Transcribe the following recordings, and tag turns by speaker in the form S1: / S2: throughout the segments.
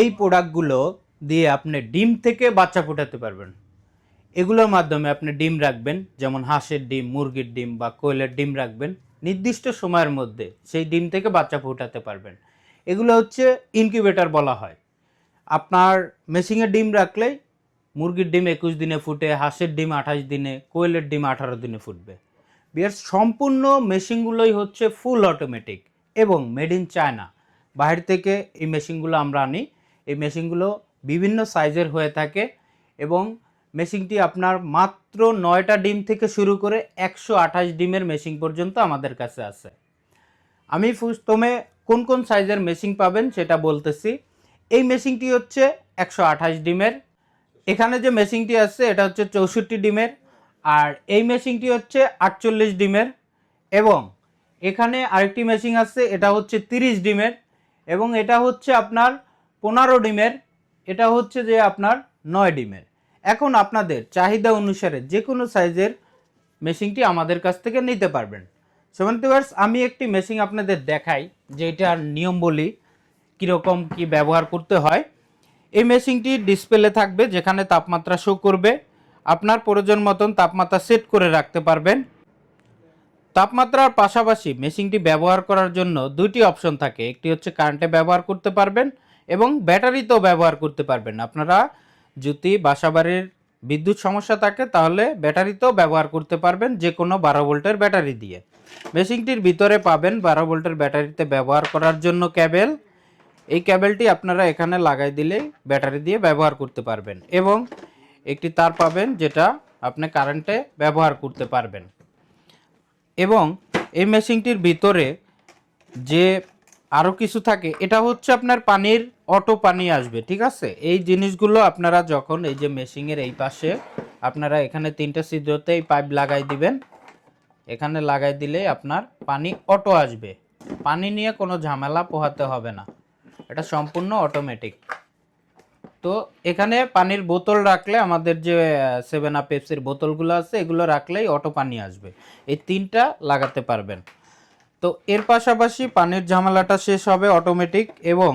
S1: এই প্রোডাক্টগুলো দিয়ে আপনি ডিম থেকে বাচ্চা ফোটাতে পারবেন। এগুলোর মাধ্যমে আপনি ডিম রাখবেন, যেমন হাঁসের ডিম, মুরগির ডিম বা কোয়েলের ডিম রাখবেন। নির্দিষ্ট সময়ের মধ্যে সেই ডিম থেকে বাচ্চা ফোটাতে পারবেন। এগুলো হচ্ছে ইনকিউবেটর বলা হয়। আপনার মেশিংয়ের ডিম রাখলেই মুরগির ডিম একুশ দিনে ফুটে, হাঁসের ডিম আঠাশ দিনে, কোয়েলের ডিম আঠারো দিনে ফুটবে। বিয়ার সম্পূর্ণ মেশিনগুলোই হচ্ছে ফুল অটোমেটিক এবং মেড ইন চায়না বাইরে থেকে এই মেশিনগুলো আমরা আনি এই মেশিনগুলো বিভিন্ন সাইজের হয়ে থাকে এবং মেশিনটি আপনার মাত্র নয়টা ডিম থেকে শুরু করে একশো আঠাশ ডিমের মেশিন পর্যন্ত আমাদের কাছে আছে। আমি প্রথমে কোন কোন সাইজের মেশিন পাবেন সেটা বলতেছি। এই মেশিনটি হচ্ছে একশো আঠাশ ডিমের। এখানে যে মেশিনটি আছে, এটা হচ্ছে চৌষট্টি ডিমের আর এই মেশিনটি হচ্ছে আটচল্লিশ ডিমের এবং এখানে আরেকটি মেশিন আছে, এটা হচ্ছে তিরিশ ডিমের এবং এটা হচ্ছে আপনার পনেরো ডিমের, এটা হচ্ছে যে আপনার নয় ডিমের। এখন আপনাদের চাহিদা অনুসারে যে কোনো সাইজের মেশিনটি আমাদের কাছ থেকে নিতে পারবেন। সেভেন ভিউয়ার্স আমি একটি মেশিন আপনাদের দেখাই যে এটার নিয়ম বলি, কীরকম কি ব্যবহার করতে হয়। এই মেশিনটি ডিসপ্লে থাকবে, যেখানে তাপমাত্রা শো করবে। আপনার প্রয়োজন মতন তাপমাত্রা সেট করে রাখতে পারবেন। তাপমাত্রার পাশাপাশি মেশিনটি ব্যবহার করার জন্য দুটি অপশন থাকে। একটি হচ্ছে কারেন্টে ব্যবহার করতে পারবেন এবং ব্যাটারিতেও ব্যবহার করতে পারবেন। আপনারা যদি বাসাবাড়ির বিদ্যুৎ সমস্যা থাকে, তাহলে ব্যাটারিতেও ব্যবহার করতে পারবেন যে কোনো বারো ভোল্টের ব্যাটারি দিয়ে। মেশিনটির ভিতরে পাবেন বারো ভোল্টের ব্যাটারিতে ব্যবহার করার জন্য ক্যাবেল। এই ক্যাবেলটি আপনারা এখানে লাগাই দিলেই ব্যাটারি দিয়ে ব্যবহার করতে পারবেন এবং একটি তার পাবেন যেটা আপনি কারেন্টে ব্যবহার করতে পারবেন। এবং এই মেশিনটির ভিতরে যে আরও কিছু থাকে, এটা হচ্ছে আপনার পানির অটো পানি আসবে, ঠিক আছে? এই জিনিসগুলো আপনারা যখন এই যে মেশিনের এই পাশে, আপনারা এখানে তিনটে ছিদ্রতে এই পাইপ লাগাই দিবেন। এখানে লাগাই দিলে আপনার পানি অটো আসবে। পানি নিয়ে কোনো ঝামেলা পোহাতে হবে না। এটা সম্পূর্ণ অটোমেটিক। তো এখানে পানির বোতল রাখলে আমাদের যে সেভেন আপ পেপসির বোতলগুলো আছে, এগুলো রাখলেই অটো পানি আসবে। এই তিনটা লাগাতে পারবেন। তো এর পাশাপাশি পানির ঝামেলাটা শেষ হবে অটোমেটিক এবং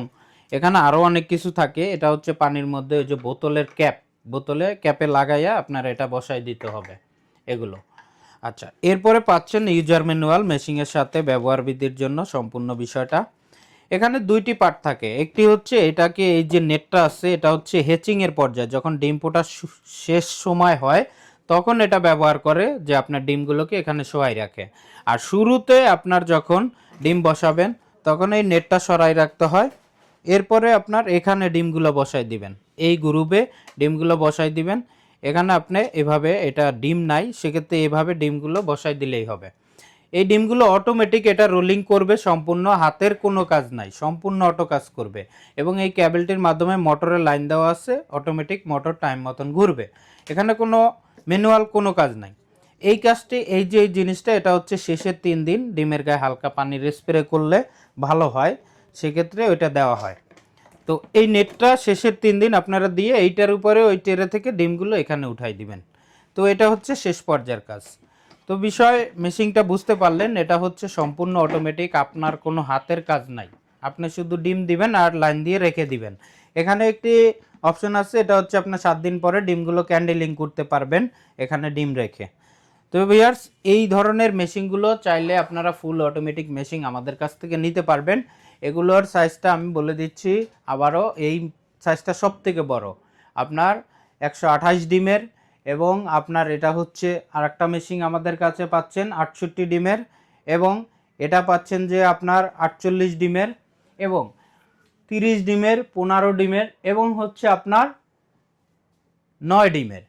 S1: এখানে আরও অনেক কিছু থাকে। এটা হচ্ছে পানির মধ্যে ওই যে বোতলের ক্যাপ। বোতলে ক্যাপে লাগাইয়া আপনার এটা বসাই দিতে হবে এগুলো। আচ্ছা এরপরে পাচ্ছেন ইউজার ম্যানুয়াল মেশিংয়ের সাথে ব্যবহার বিধির জন্য সম্পূর্ণ বিষয়টা। এখানে দুইটি পার্ট থাকে। একটি হচ্ছে এটাকে এই যে নেটটা আছে, এটা হচ্ছে হেচিংয়ের পর্যায়ে। যখন ডিম ফোটার শেষ সময় হয়, তখন এটা ব্যবহার করে যে আপনার ডিমগুলোকে এখানে শোয়াই রাখে। আর শুরুতে আপনার যখন ডিম বসাবেন, তখন এই নেটটা সরাই রাখতে হয়। এরপরে আপনার এখানে ডিমগুলো বসাই দিবেন। এই গ্রুপে ডিমগুলো বসাই দিবেন। এখানে আপনি এভাবে এটা ডিম নাই, সেক্ষেত্রে এভাবে ডিমগুলো বসাই দিলেই হবে। এই ডিমগুলো অটোমেটিক এটা রোলিং করবে, সম্পূর্ণ হাতের কোনো কাজ নাই, সম্পূর্ণ অটো কাজ করবে। এবং এই ক্যাবেলটির মাধ্যমে মোটরের লাইন দেওয়া আছে অটোমেটিক মোটর টাইম মতন ঘুরবে। এখানে কোনো ম্যানুয়াল কোনো কাজ নাই। এই কাজটি, এই যে এই জিনিসটা, এটা হচ্ছে শেষের তিন দিন ডিমের গায়ে হালকা পানির স্প্রে করলে ভালো হয়। সেক্ষেত্রে ওইটা দেওয়া হয়। তো এই নেটটা শেষের তিন দিন আপনারা দিয়ে এইটার উপরে ওই টেরে থেকে ডিমগুলো এখানে উঠাই দিবেন। তো এটা হচ্ছে শেষ পর্যায়ের কাজ। তো বিষয়, মেশিনটা বুঝতে পারলেন, এটা হচ্ছে সম্পূর্ণ অটোমেটিক আপনার কোনো হাতের কাজ নাই। আপনি শুধু ডিম দিবেন আর লাইন দিয়ে রেখে দিবেন। এখানে একটি অপশন আছে, এটা হচ্ছে আপনার সাত দিন পরে ডিমগুলো ক্যান্ডেলিং করতে পারবেন, এখানে ডিম রেখে। তো ভিয়ার্স এই ধরনের মেশিনগুলো চাইলে আপনারা ফুল অটোমেটিক মেশিন আমাদের কাছ থেকে নিতে পারবেন। এগুলোর সাইজটা আমি বলে দিচ্ছি আবারও এই সাইজটা সব থেকে বড়। আপনার একশো আঠাশ ডিমের এবং আপনার এটা হচ্ছে আর একটা মেশিন আমাদের কাছে পাচ্ছেন আটষট্টি ডিমের এবং এটা পাচ্ছেন যে আপনার আটচল্লিশ ডিমের এবং তিরিশ ডিমের, পনেরো ডিমের এবং হচ্ছে আপনার নয় ডিমের।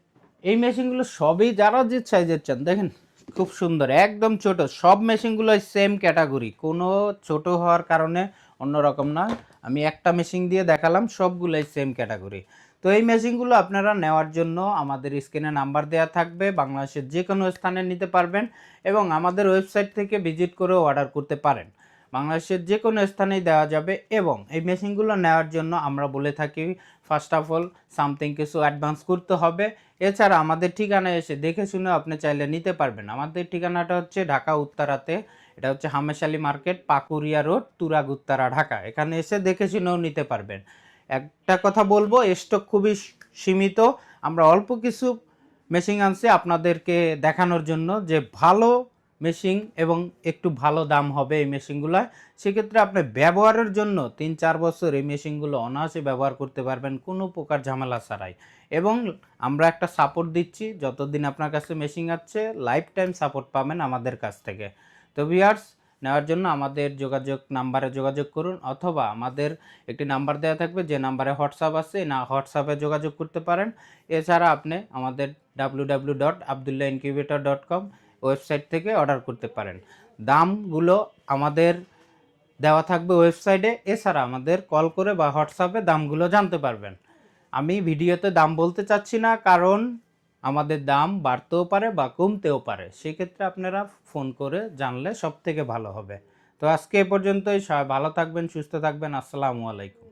S1: এই মেশিনগুলো সবই যারা যে সাইজের চান, দেখেন খুব সুন্দর, একদম ছোট, সব মেশিনগুলো সেম ক্যাটাগরি কোনো ছোট হওয়ার কারণে অন্যরকম না। আমি একটা মেশিন দিয়ে দেখালাম, সবগুলোই সেম ক্যাটাগরি তো এই মেশিনগুলো আপনারা নেওয়ার জন্য আমাদের স্ক্রিনে নাম্বার দেওয়া থাকবে, বাংলাদেশের যে কোনো স্থানে নিতে পারবেন এবং আমাদের ওয়েবসাইট থেকে ভিজিট করেও অর্ডার করতে পারেন। বাংলাদেশের যে কোনো স্থানেই দেওয়া যাবে এবং এই মেশিনগুলো নেওয়ার জন্য আমরা বলে থাকি ফার্স্ট অফ অল সামথিং কিছু অ্যাডভান্স করতে হবে। এছাড়া আমাদের ঠিকানায় এসে দেখে শুনে আপনি চাইলে নিতে পারবেন। আমাদের ঠিকানাটা হচ্ছে ঢাকা উত্তরাতে এটা হচ্ছে হামেশালি মার্কেট, পাকুরিয়া রোড, তুরাগুত্তারা, ঢাকা। এখানে এসে দেখে শুনেও নিতে পারবেন। একটা কথা বলব স্টক খুবই সীমিত। আমরা অল্প কিছু মেশিন আনছি আপনাদেরকে দেখানোর জন্য যে ভালো মেশিন এবং একটু ভালো দাম হবে এই মেশিনগুলো সেক্ষেত্রে আপনি ব্যবহারের জন্য তিন চার বছর এই মেশিনগুলো অনায়াসে ব্যবহার করতে পারবেন, কোনো প্রকার ঝামেলা ছাড়াই। এবং আমরা একটা সাপোর্ট দিচ্ছি, যতদিন আপনার কাছে মেশিন আছে লাইফ টাইম সাপোর্ট পাবেন আমাদের কাছ থেকে। তো ভিয়ার্স নেওয়ার জন্য আমাদের যোগাযোগ নাম্বারে যোগাযোগ করুন অথবা আমাদের একটি নাম্বার দেওয়া থাকবে যে নাম্বারে হোয়াটসঅ্যাপ আছে, না হোয়াটসঅ্যাপে যোগাযোগ করতে পারেন। এছাড়া আপনি আমাদের W dot Abdullah incubator dot com website থেকে অর্ডার করতে পারেন। দামগুলো আমাদের দেওয়া থাকবে ওয়েবসাইটে, এছাড়া আমাদের কল করে বা হোয়াটসঅ্যাপে দামগুলো জানতে পারবেন। আমি ভিডিওতে দাম বলতে চাচ্ছি না, কারণ আমাদের দাম বাড়তেও পারে বা কমতেও পারে, সেক্ষেত্রে আপনারা ফোন করে জানলে সব থেকে ভালো হবে। তো আজকে এ পর্যন্তই, সবাই ভালো থাকবেন, সুস্থ থাকবেন, আসসালামু আলাইকুম।